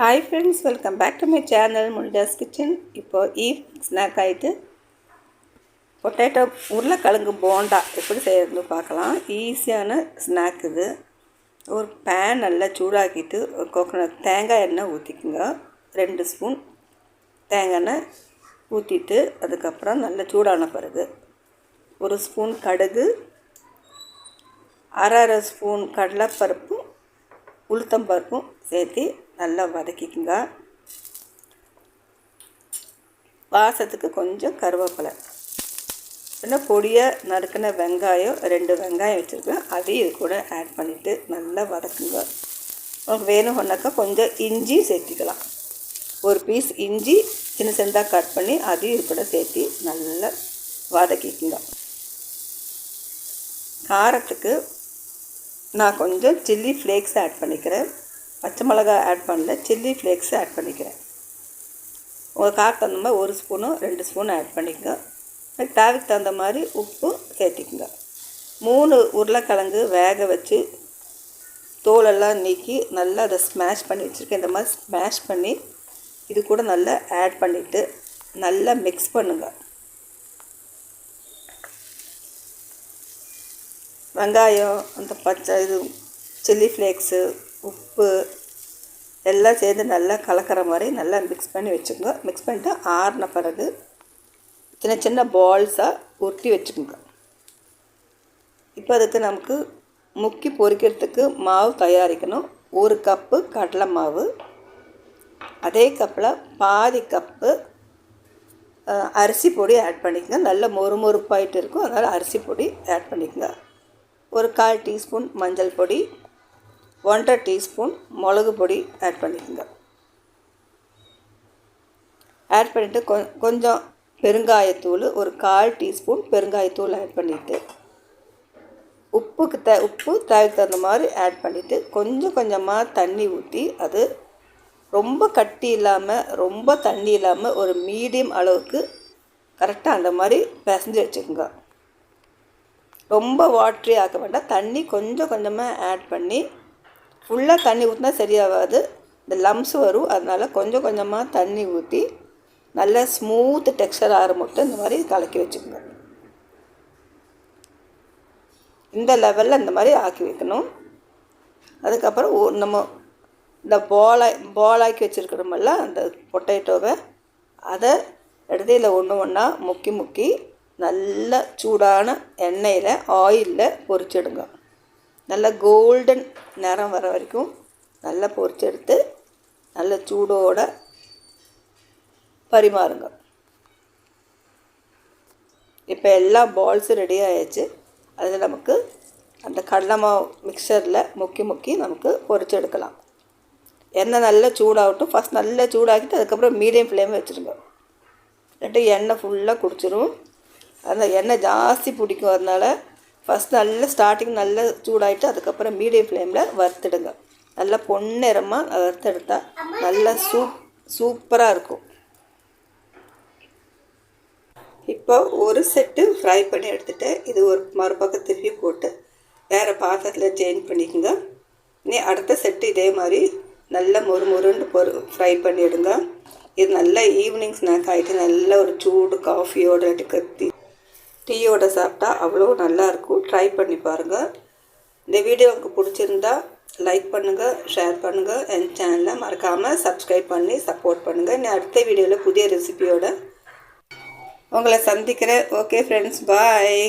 Hi friends welcome back to my channel முல்டாஸ் kitchen இப்போது evening snack ஆகிட்டு potato உருளைக்கிழங்கு போண்டா எப்படி செய்யறதுன்னு பார்க்கலாம். ஈஸியான ஸ்நாக் இது. ஒரு பேன் நல்லா சூடாக்கிட்டு ஒரு கோகோனட் தேங்காய் எண்ணெய் ஊற்றிக்குங்க ரெண்டு ஸ்பூன் தேங்காய் எண்ணெய் ஊற்றிட்டு அதுக்கப்புறம் நல்லா சூடான பிறகு ஒரு ஸ்பூன் கடுகு அரை அரை ஸ்பூன் கடலைப்பருப்பும் உளுத்தம்பருப்பும் சேர்த்து நல்லா வதக்கிக்குங்க. வாசத்துக்கு கொஞ்சம் கருவேப்பிலை. இன்னும் பொடியாக நறுக்கின வெங்காயம் ரெண்டு வெங்காயம் வச்சுருக்கேன். அதையும் இது கூட ஆட் பண்ணிவிட்டு நல்லா வதக்குங்க. உங்களுக்கு வேணும்னாக்கா கொஞ்சம் இஞ்சி சேர்த்திக்கலாம். ஒரு பீஸ் இஞ்சி சின்ன சின்னதாக கட் பண்ணி அதையும் இது கூட சேர்த்து நல்லா வதக்கிக்குங்க. காரத்துக்கு நான் கொஞ்சம் சில்லி ஃப்ளேக்ஸ் ஆட் பண்ணிக்கிறேன். பச்சை மிளகா ஆட் பண்ணல சில்லி ஃப்ளேக்ஸ் ஆட் பண்ணிக்கிறேன். உங்கள் காக்கு தகுந்த மாதிரி ஒரு ஸ்பூனும் ரெண்டு ஸ்பூன் ஆட் பண்ணிக்கோங்க. தேவைக்கு தகுந்த மாதிரி உப்பு சேர்த்திக்கோங்க. மூணு உருளைக்கிழங்கு வேக வச்சு தோலெல்லாம் நீக்கி நல்லா அதை ஸ்மாஷ் பண்ணி வச்சுருக்கேன். இந்த மாதிரி ஸ்மாஷ் பண்ணி இது கூட நல்லா ஆட் பண்ணிவிட்டு நல்லா மிக்ஸ் பண்ணுங்கள் வெங்காயம் அந்த பச்சை இது சில்லி ஃப்ளேக்ஸு உப்பு எல்லாம் சேர்ந்து நல்லா கலக்கிற மாதிரி நல்லா மிக்ஸ் பண்ணி வச்சுக்கோங்க. மிக்ஸ் பண்ணிட்டு ஆறின பிறகு சின்ன சின்ன பால்ஸாக உருட்டி வச்சுக்கோங்க. இப்போ அதுக்கு நமக்கு முக்கி பொரிக்கிறதுக்கு மாவு தயாரிக்கணும். ஒரு கப்பு கடலை மாவு அதே கப்பில் பாதி கப்பு அரிசி பொடி ஆட் பண்ணிக்கோங்க. நல்ல மொறு மொறுப்பாயிட்டு இருக்கும். அதனால் அரிசி பொடி ஆட் பண்ணிக்கோங்க. ஒரு கால் டீஸ்பூன் மஞ்சள் பொடி ஒன்றரை டீஸ்பூன் மிளகு பொடி ஆட் பண்ணிக்கோங்க. ஆட் பண்ணிவிட்டு கொ கொஞ்சம் பெருங்காயத்தூள் ஒரு கால் டீஸ்பூன் பெருங்காயத்தூள் ஆட் பண்ணிவிட்டு உப்புக்கு த உப்பு தேவைக்கு தகுந்த மாதிரி ஆட் பண்ணிவிட்டு கொஞ்சம் கொஞ்சமாக தண்ணி ஊற்றி அது ரொம்ப கட்டி இல்லாமல் ரொம்ப தண்ணி இல்லாமல் ஒரு மீடியம் அளவுக்கு கரெக்டாக அந்த மாதிரி பிசைஞ்சு வச்சுக்கோங்க. ரொம்ப வாட்ரி ஆக்க வேண்டாம். தண்ணி கொஞ்சம் கொஞ்சமாக ஆட் பண்ணி ஃபுல்லாக தண்ணி ஊற்றினா சரியாகாது. இந்த லம்ஸ் வரும். அதனால் கொஞ்சம் கொஞ்சமாக தண்ணி ஊற்றி நல்லா ஸ்மூத்து டெக்ஸ்டர் ஆற மட்டும் இந்த மாதிரி கலக்கி வச்சுக்கோங்க. இந்த லெவலில் இந்த மாதிரி ஆக்கி வைக்கணும். அதுக்கப்புறம் நம்ம இந்த பாலாய் பாலாக்கி வச்சுருக்கிறோமல்ல அந்த பொட்டேட்டோவை அதை இடத்துல ஒன்று ஒன்றா முக்கி முக்கி நல்ல சூடான எண்ணெயில் ஆயிலில் பொரிச்சிடுங்க. நல்லா கோல்டன் நிறம் வர வரைக்கும் நல்லா பொறிச்செடுத்து நல்ல சூடோடு பரிமாறுங்க. இப்போ எல்லா பால்ஸும் ரெடி ஆயிடுச்சு. அதில் நமக்கு அந்த கடலை மாவு மிக்சரில் முக்கி முக்கி நமக்கு பொரிச்சு எடுக்கலாம். எண்ணெய் நல்லா சூடாகட்டும். ஃபஸ்ட் நல்லா சூடாக்கிட்டு அதுக்கப்புறம் மீடியம் ஃப்ளேம் வச்சுருங்க. இல்லாட்டி எண்ணெய் ஃபுல்லாக குடிச்சிரும். அந்த எண்ணெய் ஜாஸ்தி பிடிக்கும். அதனால் ஃபஸ்ட் நல்லா ஸ்டார்டிங் நல்லா சூடாகிட்டு அதுக்கப்புறம் மீடியம் ஃப்ளேமில் வறுத்துடுங்க. நல்லா பொன்னிறமாக வறுத்தெடுத்தால் நல்லா சூப் சூப்பராக இருக்கும். இப்போ ஒரு செட்டு ஃப்ரை பண்ணி எடுத்துகிட்டு இது ஒரு மறுபக்கம் திருப்பி போட்டு வேறு பாத்திரத்தில் சேஞ்ச் பண்ணிக்கோங்க. இனி அடுத்த செட்டு இதே மாதிரி நல்ல மொறு மொறுன்னு பொறு ஃப்ரை பண்ணிவிடுங்க இது நல்லா ஈவினிங் ஸ்நாக் ஆகிட்டு நல்ல ஒரு சூடு காஃபியோட கத்தி டீயோட சாப்பிட்டா அவ்வளோ நல்லாயிருக்கும் ட்ரை பண்ணி பாருங்கள் இந்த வீடியோ உங்களுக்கு பிடிச்சிருந்தா லைக் பண்ணுங்கள் ஷேர் பண்ணுங்கள் என் சேனலை மறக்காமல் சப்ஸ்கிரைப் பண்ணி சப்போர்ட் பண்ணுங்கள் இன்னும் அடுத்த வீடியோவில் புதிய ரெசிபியோட உங்களை சந்திக்கிறேன். Okay friends bye